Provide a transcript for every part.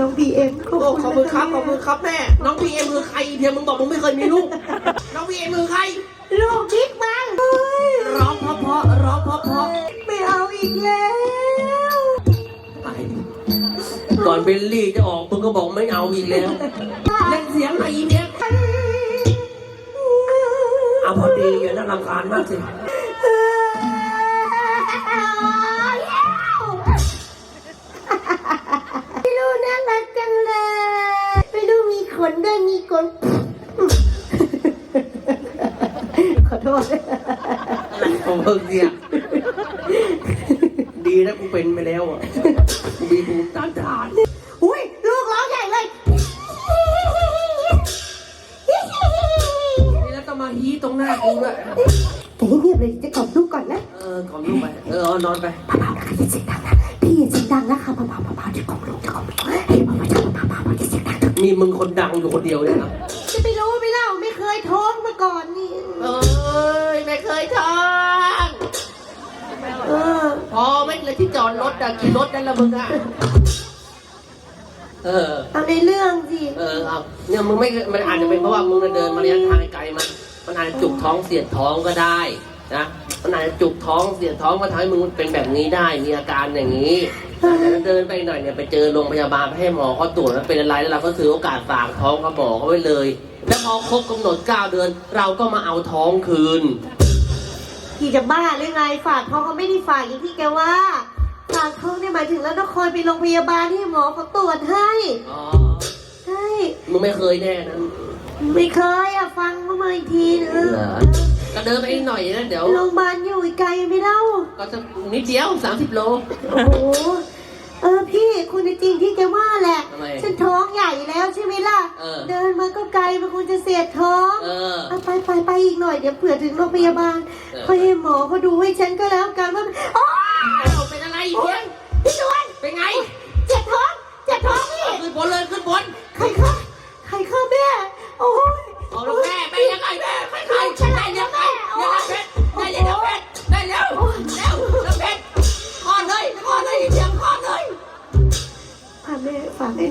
น้องบีเอ็มโอ้ขอบคุณครับขอบคุณครับแม่ น้องพีเอ็มคือใครเพียงมึงบอกมึงไม่เคยมีลูก น้องพีเอ็มคือใคร ลูกบิ๊กบังเฮ้ยร้องเพราะๆร้องเพราะไม่เอาอีกแล้วๆไปก่อนเบลลี่จะออกมึงก็บอกไม่เอาอีกแล้วเล่นเสียงไหนอีเนี่ยเอาพอดีอย่าน่ารำคาญมากสิ มีขนขอโทษอะไรของมึงเนี่ยดีนะกูเป็นไปแล้วอะกูมีภูมิต้านทานอุ้ยลูกร้องใหญ่เลย นี่แล้วต้องมาฮีตรงหน้ากูด้วยแต่เงียบๆเลยจะกล่อมลูกก่อนนะเออขอลูกไป เออเอานอนไปเบาๆนะคะอย่าเสียงดังนะพี่อย่าเสียงดังนะคะเบาๆเบาๆจะกล่อมลูกจะกล่อมลูกเฮ้ยเบาๆจะเบาๆอย่าเสียงดัง มีมึงคนดังอยู่คนเดียวเนี่ยนะจะไปรู้ไหมเล่าไม่เคยท้องมาก่อนนี่เอ้ยไม่เคยท้องเออพอไม่เลยที่จอดรถอะกี่รถนั่นละมึงอะเออ เอาในเรื่องสิเออเอาเนี่ยมึงไม่มันอาจจะเป็นเพราะว่ามึงเดินมาระยะทางไกลมัน มันอาจจะจุกท้องเสียดท้องก็ได้ นะมันอาจจะจุกท้องเสียดท้องมาทำให้มึงเป็นแบบนี้ได้ มีอาการอย่างนี้อาจจะเดินไปหน่อยเนี่ยไปเจอโรงพยาบาลไปให้หมอเขาตรวจแล้วเป็นอะไรแล้วเราก็ถือโอกาสฝากท้องกับหมอเขาไว้เลย แล้วพอครบกำหนดเก้าเดือน เราก็มาเอาท้องคืน พี่จะบ้าหรือไงฝากท้องเขาไม่ได้ฝากอย่างที่แกว่าฝากท้องเนี่ยหมายถึงแล้วต้องคอยไปโรงพยาบาลที่หมอเขาตรวจให้อ๋อ ใช่มึงไม่เคยแน่นะ ไม่เคยอะฟังมาอีกทีนึง เหรอ ก็เดินไปอีกหน่อยนะเดี๋ยว โรงพยาบาลอยู่อีกไกลไหม่เล่า ก็จะนิดเดียว30โล โอ้โห เออพี่คุณจริงที่แกว่าแหละ ทำไมฉันท้องใหญ่แล้วใช่ไหมล่ะ เออ เดินมาก็ไกลมันคงจะเสียดท้อง เออ เอาไปไปไปอีกหน่อยเดี๋ยวเผื่อถึงโรงพยาบาลเออ ค่อยให้หมอเขาดูให้ฉันก็แล้วกันว่าโอ๊ยเอาเป็นอะไรเพียงพี่ชวนเป็นไงเจ็บท้องเจ็บท้องพี่ขึ้นบนเลยขึ้นบน ใครฆ่าใครฆ่าแม่ โอ้ย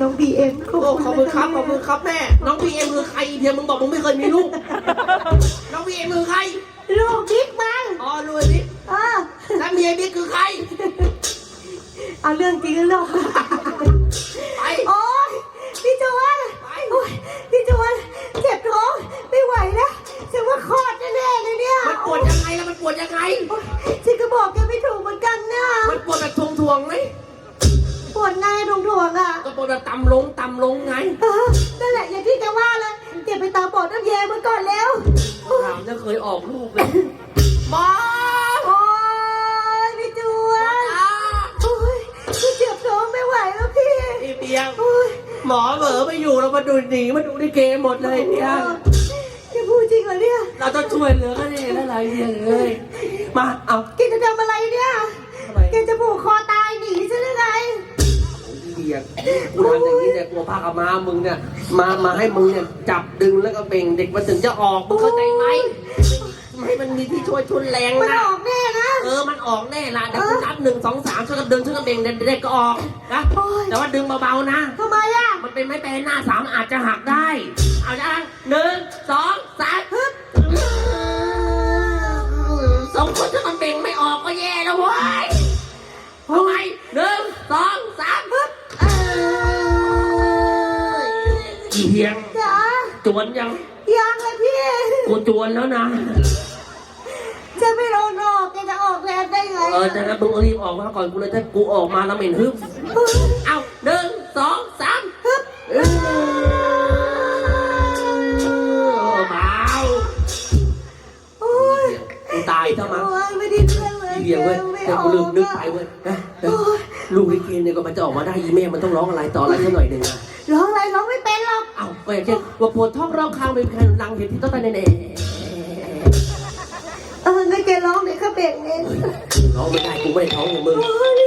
น้องบีเอ็มโอ้ขอบคุณครับขอบคุณครับแม่ น้องพีเอ็มคือใครเพียงมึงบอกมึงไม่เคยมีลูก น้องพีเอ็มคือใคร ลูกบิ๊กบังอ๋อรวยบิ๊กเออแล้วเมียบิ๊กคือใคร เอาเรื่องจริงหรือเปล่า ลงต่ำลงไงเออนั่นแหละอย่างที่แกว่าเลยเก็บไปตามบอดน้ำแยมาก่อนแล้วถามจะเคยออกลูกเลยบอสโอ๊ยพี่จวนโอ๊ยพี่เจ็บท้องไม่ไหวแล้วพี่พี่เปียงโอ๊ยหมอเหมอไม่อยู่เรามาดูหนีมาดูที่เกมหมดเลยเปียงแกพูดจริงเหรอเนี่ยเราต้องช่วยเหลือกันเองแล้วไรเปียงเอ้ยมาเอาแกจะทำอะไรเนี่ยทำไมแกจะผูกคอตายหนีใช่หรือไง เปียงกูทำอย่างนี้เนี่ยกลัวพากับมามึงเนี่ย มามาให้มึงเนี่ยจับดึงแล้วก็เบ่งเด็กมันถึงจะออกมึงเข้าใจไหมไม่ให้มันมีที่ช่วยชุนแรงมันนะออกแน่นะ เออมันออกแน่ละเดี๋ยวกูนับหนึ่งสองสามช่วยกันดึงช่วยกันเบ่งเด็กๆก็ออกนะโอ๊ยแต่ว่าดึงเบาๆนะทำไมอะมันเป็นไม้แปรหน้าสามอาจจะหักได้ นแล้วนะจะไม่โดนออกแกจะออกแรงได้ไงเออแต่นะมึงรีบออกมาก่อนกูเลยถ้ากูออกมาแล้วเหม็นฮึบเอาหนึ่งสองสามฮึบเออเบาโอ้ยกูตายซะมั้งโอ้ยไม่ได้เรื่องเลยอีเดียวเว้ยไม่แต่ออกูลืมนึกอะไปเว้ยนะนะลูกลิเกเนี่ยก็มันจะออกมาได้อีแม่มันต้องร้องอะไรต่ออะไรสักหน่อยหนึ่งอะร้องอะไรร้องไม่เป็นหรอก เอาไปอย่างเช่นว่าปวดท้องร้องคางเป็นแค่ลังเห็นที่ต้องไปแน่เอองั้น แกร้องเดี๋ยวเขาเบ่งเองๆร้องไม่ได้กูไม่ได้ท้องอย่างมึง โอ้ย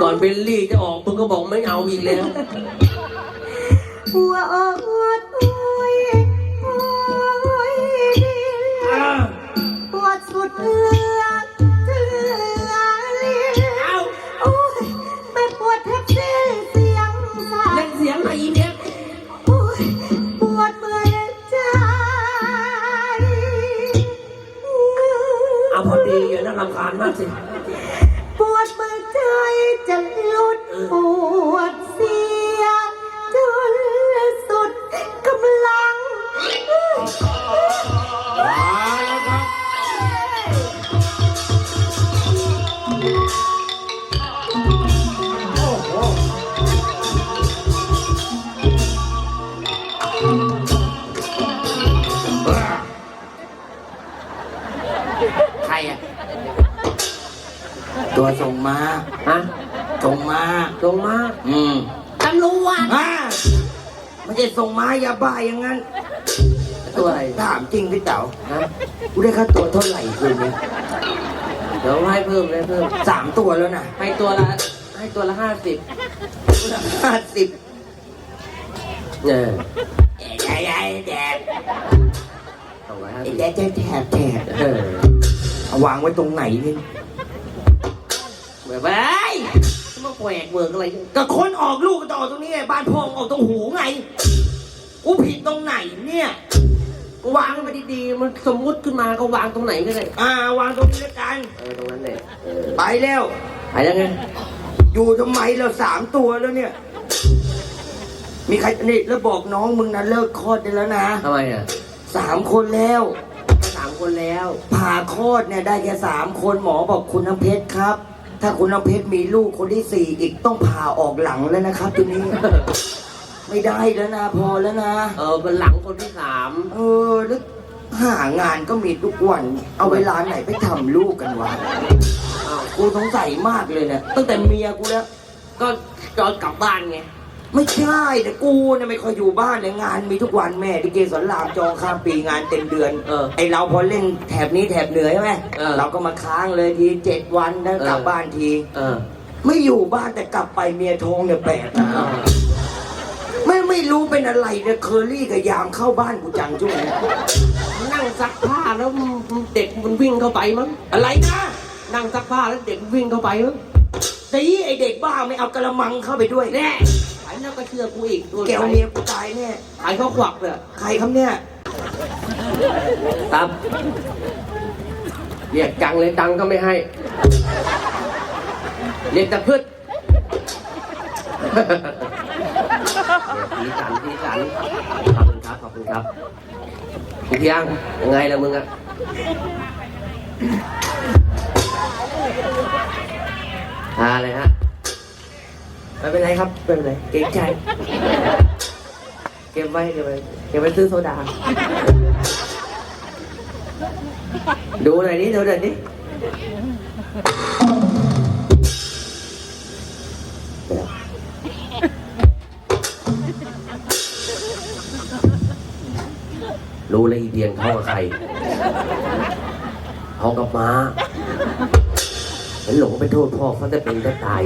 ก่อนเบลลี่จะออกมึงก็บอกไม่เอาอีกแล้ว หัวอกอดโอ้ยโอ้ยปวดสุดเหลือดเลือดลิ้นเอาโอ้ยไม่ปวดแทบสิ้นเสียงสาเล่นเสียงหน่อยอีเนี่ยโอ้ยปวดเมื่อยใจเอาพอดีอย่าน่ารำคาญมากสิ ตัวส่งมาฮะส่งมาลงมาอืมตำรวจอ่าไม่ใช่ส่งมาอย่าบ้าอย่างนั้นตัวอะไรถามจริงพี่เต๋าฮะกูได้ค่าตัวเท่าไหร่คืนนี้เดี๋ยวให้เพิ่มเลยเพิ่มสามตัวแล้วนะให้ตัวละให้ตัวละห้าสิบห้าสิบเนี่ยไอ้ไอ้แดดสองร้อยห้าไอ้สิบแดดแดดแถบแถบเออเอาวางไว้ตรงไหนนี่ แบบไปมาแหวกเวิร์กอะไรกันก็คนออกลูกก็ต้องออกตรงนี้ไงบ้านพ่อออกตรงหูไง กูผิดตรงไหนเนี่ยก็วางให้มันดีๆ มันสมมุติขึ้นมาก็วางตรงไหนก็ได้ อ่าวางตรงนี้แล้วกัน เออตรงนั้นแหละเออไปแล้ว ไปแล้วไง อยู่ทำไมเราสามตัวแล้วเนี่ย มีใครนี่แล้วบอกน้องมึงนะเลิกคลอดได้แล้วนะทำไมอะสามคนแล้ว สามคนแล้ว ผ่าคลอดเนี่ยได้แค่สามคนหมอบอกคุณน้ำเพชรครับ ถ้าคุณน้ำเพชรมีลูกคนที่สี่อีกต้องผ่าออกหลังแล้วนะครับทีนี้ ไม่ได้แล้วนะพอแล้วนะ เออเป็นหลังคนที่สามเออแล้วหางานก็มีทุกวัน เอาเวลาไหนไปทำลูกกันวะอ้าวกูสงสัยมากเลยเนี่ยตั้งแต่เมียกูแล้ว ก็จอนกลับบ้านไง ไม่ใช่แต่กูเนี่ยไม่ค่อยอยู่บ้านเนี่ยงานมีทุกวันแม่ดิเกสอนรามจองข้ามปีงานเต็มเดือนเออไอเราพอเล่นแถบนี้แถบเหนือใช่ไหมเออเราก็มาค้างเลยทีเจ็ดวันแล้วกลับเออบ้านทีเออ ไม่อยู่บ้านแต่กลับไปเมียท้องเนี่ยแปลกนะเออ ไม่ไม่รู้เป็นอะไรเนี่ยเคอรี่กับยามเข้าบ้านกูจังจุ้งเนี่ยนั่งซักผ้าแล้วเด็กมันวิ่งเข้าไปมั้งอะไรนะนั่งซักผ้าแล้วเด็กวิ่งเข้าไปมั้งตีไอเด็กบ้าไม่เอากระมังเข้าไปด้วยแน่ ไอ้นั่นก็เชื่อกูอีกตัวแกวเมียกูตายแน่ไอ้เขาขวักเลยใครครับเนี่ยครับเรียกจังเลยตังค์ก็ไม่ให้ เรียกแต่พืชสีสันสีสันขอบคุณครับขอบคุณครับคุณเพียงยังไงล่ะมึงอะทาอะไรฮะ ไม่เป็นไรครับไม่เป็นไรเกรงใจ เก็บไว้เก็บไว้เก็บไว้ซื้อโซดา ดูหน่อยดิดูหน่อยดิรู้เลยเดียนเขากับใครเขากับม้าเห็นหลงไปโทษพ่อเขาจะเป็นจะตาย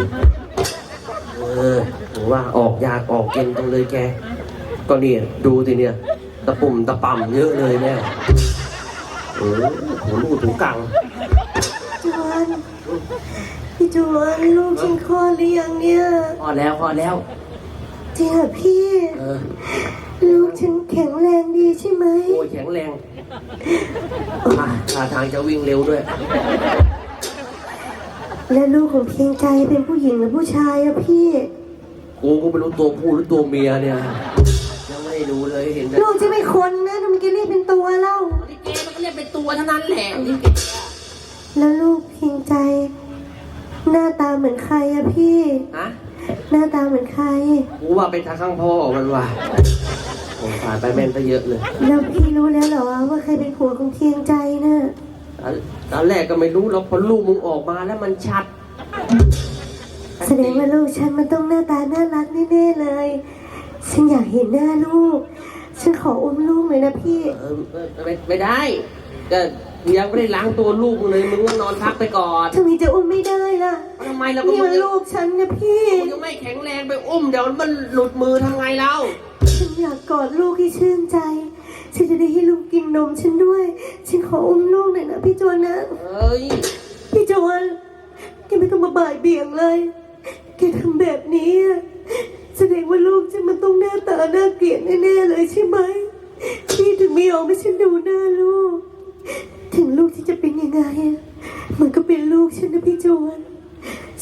เออถือว่าออกยากออกเย็นจังเลยแก ก็เนี่ยดูสิเนี่ย ตะปุ่มตะป่ำเยอะเลยแม่โอ้โหลูกถูกังจวนพี่จวนลูกฉันคลอดหรือยังเนี่ยพอแล้วพอแล้ว จริงเหรอพี่ เออ ลูกฉันแข็งแรงดีใช่ไหมโอ้ยแข็งแรงอะท่าทางจะวิ่งเร็วด้วย และลูกของเพียงใจเป็นผู้หญิงหรือผู้ชายอะพี่ กูก็ไม่รู้ตัวผู้หรือตัวเมียเนี่ย ยังไม่ได้ดูเลยเห็นแต่ลูกจะไม่คนนะทำไมแกเรียกเป็นตัวเล่า ลิเกมันก็เรียกเป็นตัวเท่านั้นแหละลิเกแล้วลูกเพียงใจ หน้าตาเหมือนใครอะพี่ ฮะหน้าตาเหมือนใคร กูว่าเป็นทางข้างพ่อมันว่ะผมผ่านไปแม่นไปเยอะเลย แล้วพี่รู้แล้วเหรอว่าใครเป็นผัวของเพียงใจน่ะ ตอนตอนแรกก็ไม่รู้หรอกพอลูกมึงออกมาแล้วมันชัดใครแสดงว่าลูกฉันมันต้องหน้าตาน่ารักแน่ๆเลย ฉันอยากเห็นหน้าลูก ฉันขออุ้มลูกเลยนะพี่ เออเออไม่ไม่ได้ก็ยังไม่ได้ล้างตัวลูกมึงเลยมึงก็นอนพักไปก่อนทำไมจะอุ้มไม่ได้ล่ะทำไมเราก็นี่มึมังนลูกฉันนะพี่มึงยังไม่แข็งแรงไปอุ้มเดี๋ยวมันหลุดมือทำไงเราฉันอยากกอดลูกให้ชื่นใจ ฉันจะได้ให้ลูกกินนมฉันด้วย ฉันขออุ้มลูกหน่อยนะพี่จวนนะ เอ้ย พี่จวนแกไม่ต้องมาบ่ายเบี่ยงเลยแกทำแบบนี้อะแสดงว่าลูกฉันมันต้องหน้าตาน่าเกลียดแน่ๆเลยใช่ไหมพี่ถึงไม่ยอมให้ฉันดูหน้าลูก ถึงลูกที่จะเป็นยังไงอะมันก็เป็นลูกฉันนะพี่จวน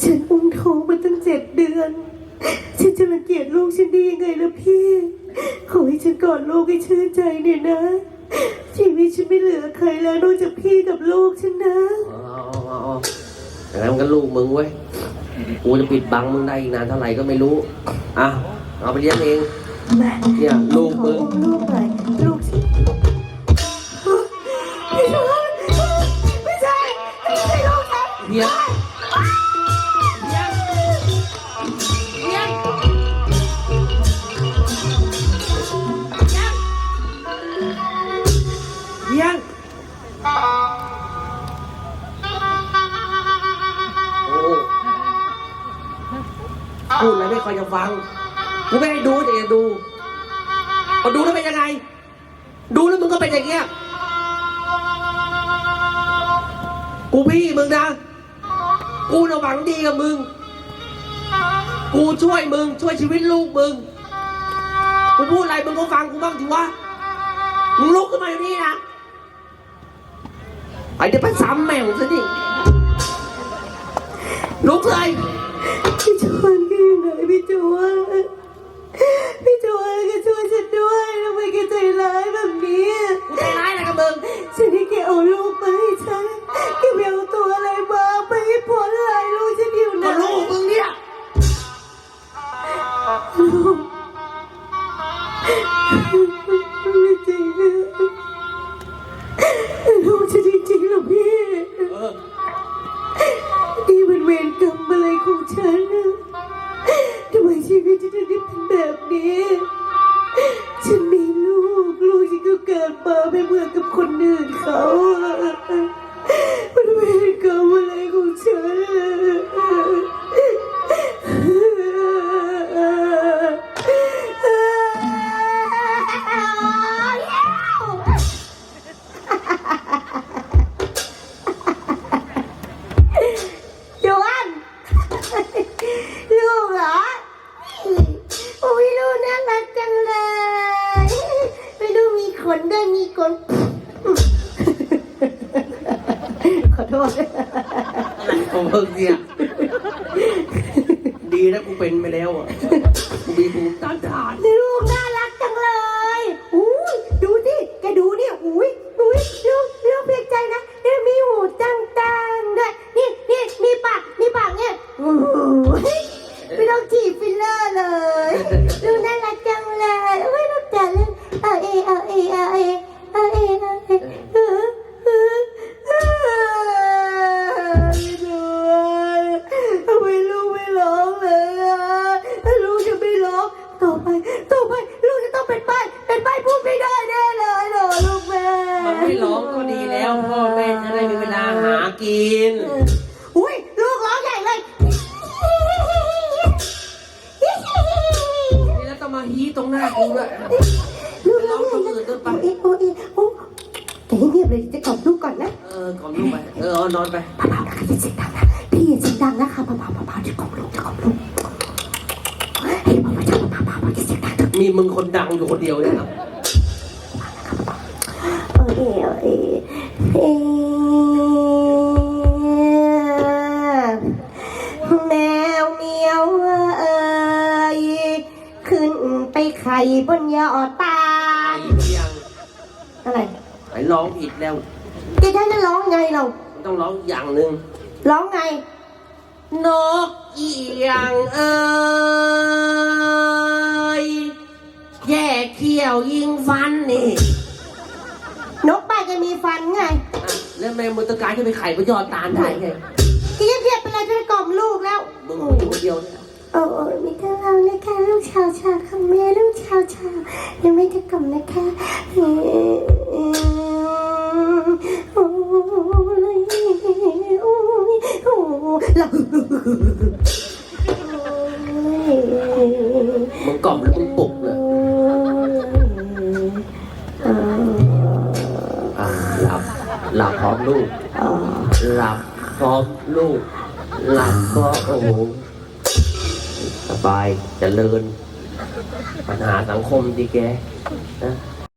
ฉันอุ้มท้องมาตั้งเจ็ดเดือน ฉันจะรังเกียจลูกฉันได้ยังไงล่ะพี่ ขอให้ฉันกอดลูกให้ชื่นใจหน่อยนะ ชีวิตฉันไม่เหลือใครแล้วนอกจากพี่กับลูกฉันนะ เอาเอาเอาอย่างนั้นมันก็ลูกมึงเว้ย กูจะปิดบังมึงได้อีกนานเท่าไหร่ก็ไม่รู้อะเอาไปเลี้ยงเอง มาเนี่ยลูกมึงขออุ้มลูกหน่อยลูกฉันพี่ชวนไม่ใช่ไม่ใช่ลูกฉันเลี้ย ฟังกูไม่ให้ดูแต่จะดูพอดูแล้วเป็นยังไง ดูแล้วมึงก็เป็นอย่างเงี้ย กูพี่มึงนะ กูน่ะหวังดีกับมึง กูช่วยมึง ช่วยชีวิตลูกมึง กูพูดอะไรมึงก็ฟังกูบ้างถือว่ามึงลุกขึ้นมาอยู่นี่นะไอเดี๋ยวไปซ้ำแม่งซะดิลุกเลยพี่ชน ก็อยู่ไหนพี่ชวนพี่ชวนก็ช่วยฉันด้วยทำไมแกใจร้ายแบบนี้กูใจร้ายอะไรกับมึงฉันที่แกเอาลูกมา อ ษอะไรของมึงเนี่ยดีนะกูเป็นไปแล้วอะ กูมีภูมิต้านทาน ลูกน่ารักจังเลยอุ้ยดูดิแกดูเนี่ยอุ้ยอุ้ยลูกลูกเพียงใจนะเนี่ยมีหูจังๆด้วยนี่นี่มีปากมีปากเนี่ยอู้ยไม่ต้องจีบฟิลเลอร์เลยลูกน่ารักจังเลยอุ้ยลูกจ๋าเลยเออเอเออเอเออเอเออเอเออเอเออเอ แกเงียบเลยจะกล่อมลูกก่อนนะเออกล่อมลูกไป เออเอานอนไปเบาๆนะคะอย่าเสียงดังนะพี่อย่าเสียงดังนะคะเบาๆเบาๆจะกล่อมลูกจะกล่อมลูกเฮ้ยเบาๆจะเบาๆเบาๆอย่าเสียงดังมีมึงคนดังอยู่คนเดียวเนี่ยนะเออเออเออเออแมวเมียวเอ้ยขึ้นไปไข่บนยอดต ไปร้องผิดแล้วจะได้จะร้องไงเราต้องร้องอย่างหนึ่งร้องไง นกเอียงเอ้ยแย่เขี้ยวยิงฟันนี่นกไปจะมีฟันไงอะแล้วแมงมุมตะการจะไปไข่ประยอนตาลได้ไงกินเพียบไปเลยจะได้กล่อมลูกแล้วมึงยคนเดียวเนี่ยโอ้โอ้มีแท่าเรานะคะลูกชาวชาวคำแม่ลูกชาวชาวยังไม่จะกล่อมนะคะเอ ริญ ปัญหาสังคมดิแก